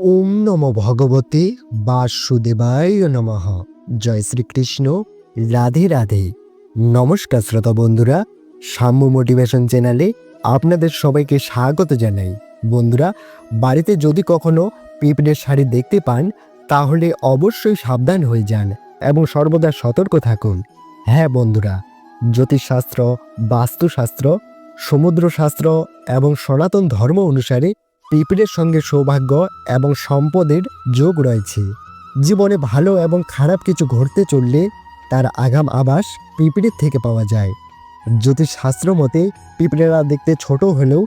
ওম নম ভগবতে বাসুদেবায় নমঃ। জয় শ্রীকৃষ্ণ। রাধে রাধে। নমস্কার শ্রোতা বন্ধুরা, সাম্য মোটিভেশন চ্যানেলে আপনাদের সবাইকে স্বাগত জানাই। বন্ধুরা, বাড়িতে যদি কখনো পিঁপড়ের শাড়ি দেখতে পান, তাহলে অবশ্যই সাবধান হয়ে যান এবং সর্বদা সতর্ক থাকুন। হ্যাঁ বন্ধুরা, জ্যোতিষশাস্ত্র, বাস্তুশাস্ত্র, সমুদ্রশাস্ত্র এবং সনাতন ধর্ম অনুসারে পিঁপড়ের সঙ্গে সৌভাগ্য এবং সম্পদের যোগ রয়েছে। জীবনে ভালো এবং খারাপ কিছু ঘটতে চললে তার আগাম আভাস পিঁপড়ের থেকে পাওয়া যায়। জ্যোতিষশাস্ত্র মতে, পিঁপড়েরা দেখতে ছোট হলেও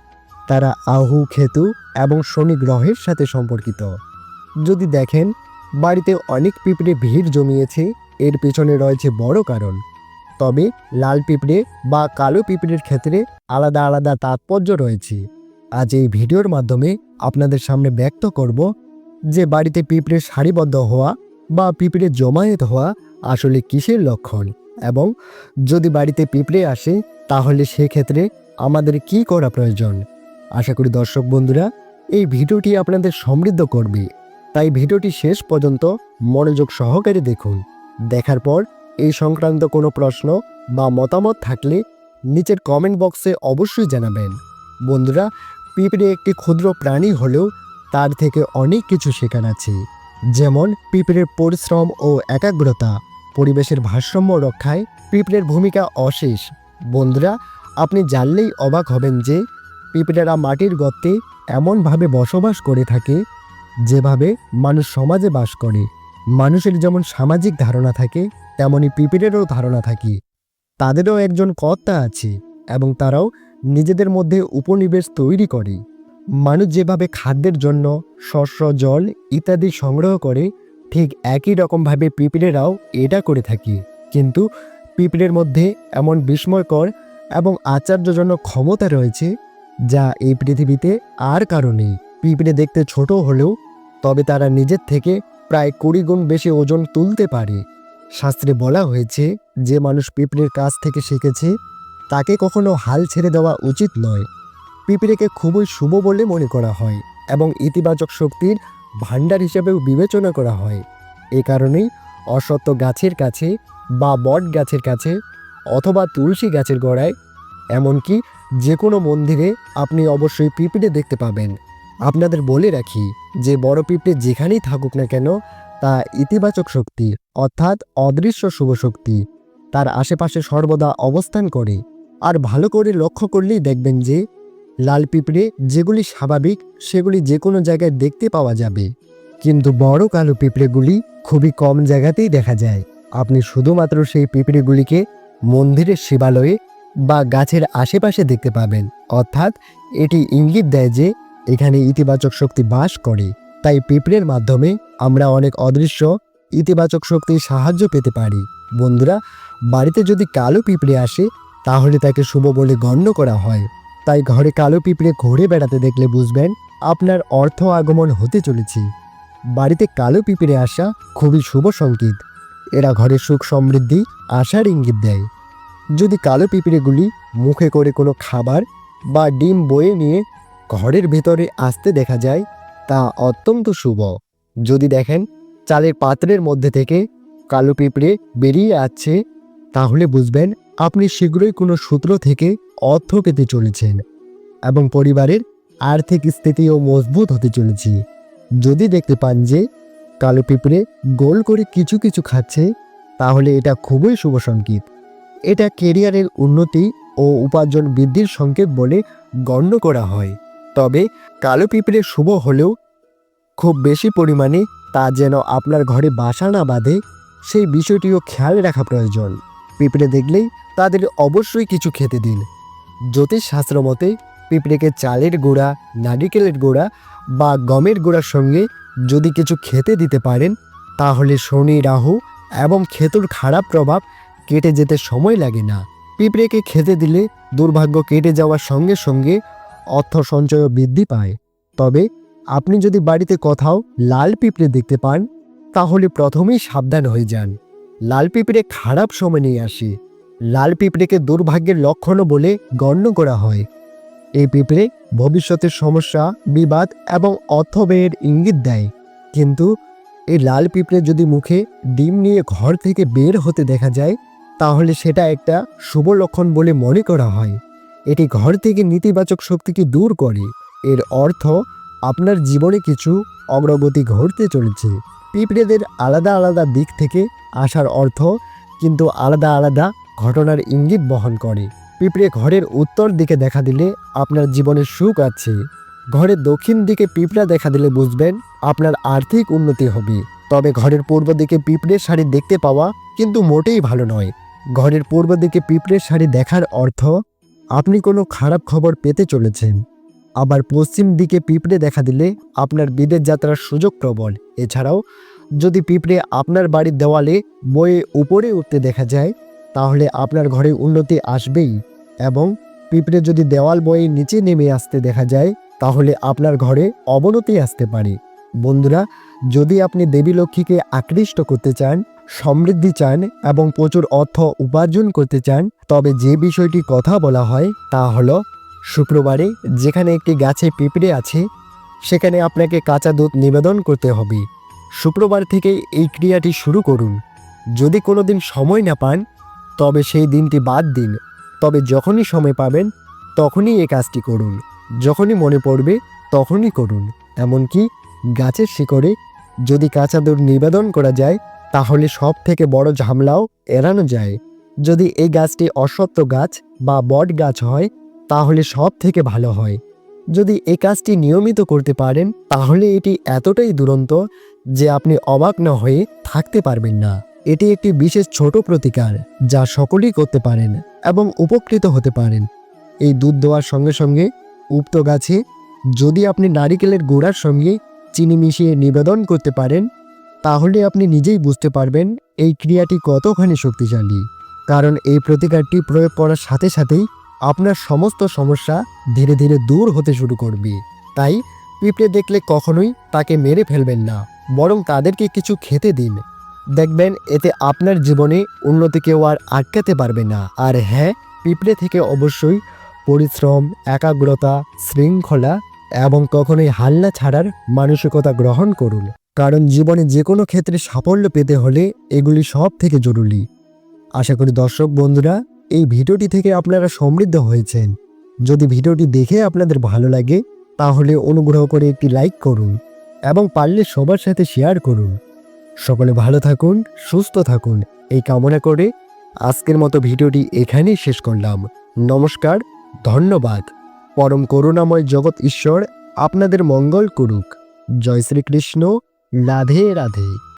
তারা আহু, খেতু এবং শনি গ্রহের সাথে সম্পর্কিত। যদি দেখেন, বাড়িতে অনেক পিঁপড়ে ভিড় জমিয়েছে, এর পেছনে রয়েছে বড় কারণ। তবে লাল পিঁপড়ে বা কালো পিঁপড়ের ক্ষেত্রে আলাদা আলাদা তাৎপর্য রয়েছে। আজ এই ভিডিওর মাধ্যমে আপনাদের সামনে ব্যক্ত করব যে বাড়িতে পিঁপড়ে সারিবদ্ধ হওয়া বা পিঁপড়ে জমায়েত হওয়া আসলে কিসের লক্ষণ এবং যদি বাড়িতে পিঁপড়ে আসে, তাহলে সেক্ষেত্রে আমাদের কি করা প্রয়োজন? আশা করি দর্শক বন্ধুরা, এই ভিডিওটি আপনাদের সমৃদ্ধ করবে। তাই ভিডিওটি শেষ পর্যন্ত মনোযোগ সহকারে দেখুন। দেখার পর এই সংক্রান্ত কোনো প্রশ্ন বা মতামত থাকলে নিচের কমেন্ট বক্সে অবশ্যই জানাবেন। বন্ধুরা পিঁপড়ে একটি ক্ষুদ্র প্রাণী হলেও তার থেকে অনেক কিছু শেখার আছে, যেমন পিঁপড়ের পরিশ্রম ও একাগ্রতা, পরিবেশের ভারসাম্য রক্ষায় পিঁপড়ের ভূমিকা অশেষ। বন্ধুরা, আপনি জানলেই অবাক হবেন যে পিঁপড়েরা মাটির গর্তে এমনভাবে বসবাস করে থাকে, যেভাবে মানুষ সমাজে বাস করে। মানুষের যেমন সামাজিক ধারণা থাকে, তেমনি পিঁপড়েরও ধারণা থাকে। তাদেরও একজন কর্তা আছে এবং তারাও নিজেদের মধ্যে উপনিবেশ তৈরি করে। মানুষ যেভাবে খাদ্যের জন্য শস্য, জল ইত্যাদি সংগ্রহ করে, ঠিক একই রকমভাবে পিঁপড়েরাও এটা করে থাকে। কিন্তু পিঁপড়ের মধ্যে এমন বিস্ময়কর এবং আশ্চর্যজনক ক্ষমতা রয়েছে, যা এই পৃথিবীতে আর কারণে পিঁপড়ে দেখতে ছোট হলেও, তবে তারা নিজের থেকে প্রায় কুড়ি গুণ বেশি ওজন তুলতে পারে। শাস্ত্রে বলা হয়েছে, যে মানুষ পিঁপড়ের কাছ থেকে শিখেছে তাকে কখনো হাল ছেড়ে দেওয়া উচিত নয়। পিঁপড়েকে খুবই শুভ বলে মনে করা হয় এবং ইতিবাচক শক্তির ভাণ্ডার হিসেবেও বিবেচনা করা হয়। এ কারণেই অসত্য গাছের কাছে বা বট গাছের কাছে অথবা তুলসী গাছের গোড়ায়, এমনকি যে কোনো মন্দিরে আপনি অবশ্যই পিঁপড়ে দেখতে পাবেন। আপনাদের বলে রাখি যে বড় পিঁপড়ে যেখানেই থাকুক না কেন, তা ইতিবাচক শক্তি অর্থাৎ অদৃশ্য শুভ শক্তি, তার আশেপাশে সর্বদা অবস্থান করে। আর ভালো করে লক্ষ্য করলেই দেখবেন যে, লাল পিঁপড়ে যেগুলি স্বাভাবিক, সেগুলি যে কোনো জায়গায় দেখতে পাওয়া যাবে। কিন্তু বড় কালো পিঁপড়েগুলি খুবই কম জায়গাতেই দেখা যায়। আপনি শুধুমাত্র সেই পিঁপড়েগুলিকে মন্দিরের শিবালয়ে বা গাছের আশেপাশে দেখতে পাবেন। অর্থাৎ এটি ইঙ্গিত দেয় যে, এখানে ইতিবাচক শক্তি বাস করে। তাই পিঁপড়ের মাধ্যমে আমরা অনেক অদৃশ্য, ইতিবাচক শক্তির সাহায্য পেতে পারি। বন্ধুরা, বাড়িতে যদি কালো পিঁপড়ে আসে তাহলে তাকে শুভ বলে গণ্য করা হয়। তাই ঘরে কালো পিঁপড়ে ঘুরে বেড়াতে দেখলে বুঝবেন, আপনার অর্থ আগমন হতে চলেছে। বাড়িতে কালো পিঁপড়ে আসা খুবই শুভ সংকেত। এরা ঘরে সুখ সমৃদ্ধি, আশার ইঙ্গিত দেয়। যদি কালো পিঁপড়েগুলি মুখে করে কোনো খাবার বা ডিম বয়ে নিয়ে ঘরের ভেতরে আসতে দেখা যায়, তা অত্যন্ত শুভ। যদি দেখেন, চালের পাত্রের মধ্যে থেকে কালো পিঁপড়ে বেরিয়ে আসছে, তাহলে বুঝবেন আপনি শীঘ্রই কোনো সূত্র থেকে অর্থ পেতে চলেছেন এবং পরিবারের আর্থিক স্থিতিও মজবুত হতে চলেছে। যদি দেখতে পান যে কালো পিঁপড়ে গোল করে কিছু কিছু খাচ্ছে, তাহলে এটা খুবই শুভ সংকেত। এটা কেরিয়ারের উন্নতি ও উপার্জন বৃদ্ধির সংকেত বলে গণ্য করা হয়। তবে কালো পিঁপড়ে শুভ হলেও খুব বেশি পরিমাণে তা যেন আপনার ঘরে বাসা না বাঁধে, সেই বিষয়টিও খেয়াল রাখা প্রয়োজন। পিঁপড়ে দেখলেই তাদের অবশ্যই কিছু খেতে দিন। জ্যোতিষশাস্ত্র মতে, পিঁপড়েকে চালের গোড়া, নারিকেলের গোড়া বা গমের গোড়ার সঙ্গে যদি কিছু খেতে দিতে পারেন, তাহলে শনি, রাহু এবং খেতুর খারাপ প্রভাব কেটে যেতে সময় লাগে না। পিঁপড়েকে খেতে দিলে দুর্ভাগ্য কেটে যাওয়ার সঙ্গে সঙ্গে অর্থ সঞ্চয় বৃদ্ধি পায়। তবে আপনি যদি বাড়িতে কোথাও লাল পিঁপড়ে দেখতে পান, তাহলে প্রথমেই সাবধান হয়ে যান। লাল পিঁপড়ে খারাপ সময় নিয়ে আসে। লাল পিঁপড়েকে দুর্ভাগ্যের লক্ষণও বলে গণ্য করা হয়। এই পিঁপড়ে ভবিষ্যতের সমস্যা, বিবাদ এবং অর্থব্যয়ের ইঙ্গিত দেয়। কিন্তু এই লাল পিঁপড়ে যদি মুখে ডিম নিয়ে ঘর থেকে বের হতে দেখা যায়, তাহলে সেটা একটা শুভ লক্ষণ বলে মনে করা হয়। এটি ঘর থেকে নেতিবাচক শক্তিকে দূর করে। এর অর্থ আপনার জীবনে কিছু অগ্রগতি ঘটতে চলেছে। পিঁপড়েদের আলাদা আলাদা দিক থেকে আসার অর্থ কিন্তু আলাদা আলাদা ঘটনার ইঙ্গিত বহন করে। পিঁপড়ে ঘরের উত্তর দিকে দেখা দিলে আপনার জীবনে সুখ আছে। ঘরের দক্ষিণ দিকে পিঁপড়া দেখা দিলে বুঝবেন আপনার আর্থিক উন্নতি হবে। তবে ঘরের পূর্ব দিকে পিঁপড়ের শাড়ি দেখতে পাওয়া কিন্তু মোটেই ভালো নয়। ঘরের পূর্ব দিকে পিঁপড়ের শাড়ি দেখার অর্থ, আপনি কোনো খারাপ খবর পেতে চলেছেন। আবার পশ্চিম দিকে পিঁপড়ে দেখা দিলে আপনার বিদেশ যাত্রার সুযোগ প্রবল। এছাড়াও, যদি পিঁপড়ে আপনার বাড়ির দেওয়ালে বয়ে উপরে উঠতে দেখা যায়, তাহলে আপনার ঘরে উন্নতি আসবেই এবং পিঁপড়ে যদি দেওয়াল বয়ে নিচে নেমে আসতে দেখা যায়, তাহলে আপনার ঘরে অবনতি আসতে পারে। বন্ধুরা, যদি আপনি দেবী লক্ষ্মীকে আকৃষ্ট করতে চান, সমৃদ্ধি চান এবং প্রচুর অর্থ উপার্জন করতে চান, তবে যে বিষয়টি কথা বলা হয় তা হলো শুক্রবারে যেখানে একটি গাছে পিঁপড়ে আছে, সেখানে আপনাকে কাঁচা দুধ নিবেদন করতে হবে। শুক্রবার থেকে এই ক্রিয়াটি শুরু করুন। যদি কোনো দিন সময় না পান, তবে সেই দিনটি বাদ দিন। তবে যখনই সময় পাবেন, তখনই এই কাজটি করুন। যখনই মনে পড়বে, তখনই করুন। এমনকি গাছের শিকড়ে যদি কাঁচা দুধ নিবেদন করা যায়, তাহলে সব থেকে বড় ঝামলাও এড়ানো যায়। যদি এই গাছটি অসত্য গাছ বা বট গাছ হয় তাহলে সব থেকে ভালো হয়। যদি এ কাজটি নিয়মিত করতে পারেন, তাহলে এটি এতটাই দুরন্ত যে আপনি অবাক না হয়ে থাকতে পারবেন না। এটি একটি বিশেষ ছোট প্রতিকার যা সকলেই করতে পারেন এবং উপকৃত হতে পারেন। এই দুধ দেওয়ার সঙ্গে সঙ্গে উক্ত গাছে যদি আপনি নারিকেলের গোড়ার সঙ্গে চিনি মিশিয়ে নিবেদন করতে পারেন, তাহলে আপনি নিজেই বুঝতে পারবেন এই ক্রিয়াটি কতখানি শক্তিশালী। কারণ এই প্রতিকারটি প্রয়োগ করার সাথে সাথেই আপনার সমস্ত সমস্যা ধীরে ধীরে দূর হতে শুরু করবে। তাই পিঁপড়ে দেখলে কখনোই তাকে মেরে ফেলবেন না, বরং তাদেরকে কিছু খেতে দিন। দেখবেন এতে আপনার জীবনে উন্নতি কেউ আর আটকাতে পারবে না। আর হ্যাঁ পিঁপড়ে থেকে অবশ্যই পরিশ্রম, একাগ্রতা, শৃঙ্খলা এবং কখনোই হাল্লা ছাড়ার মানসিকতা গ্রহণ করুন। কারণ জীবনে যে কোনো ক্ষেত্রে সাফল্য পেতে হলে এগুলি সব থেকে জরুরি। আশা করি দর্শক বন্ধুরা এই ভিডিওটি থেকে আপনারা সমৃদ্ধ হয়েছেন। যদি ভিডিওটি দেখে আপনাদের ভালো লাগে, তাহলে অনুগ্রহ করে একটি লাইক করুন এবং পারলে সবার সাথে শেয়ার করুন। সকলে ভালো থাকুন, সুস্থ থাকুন, এই কামনা করে আজকের মতো ভিডিওটি এখানেই শেষ করলাম। নমস্কার, ধন্যবাদ। পরম করুণাময় জগৎ ঈশ্বর আপনাদের মঙ্গল করুক। জয় শ্রীকৃষ্ণ। রাধে রাধে।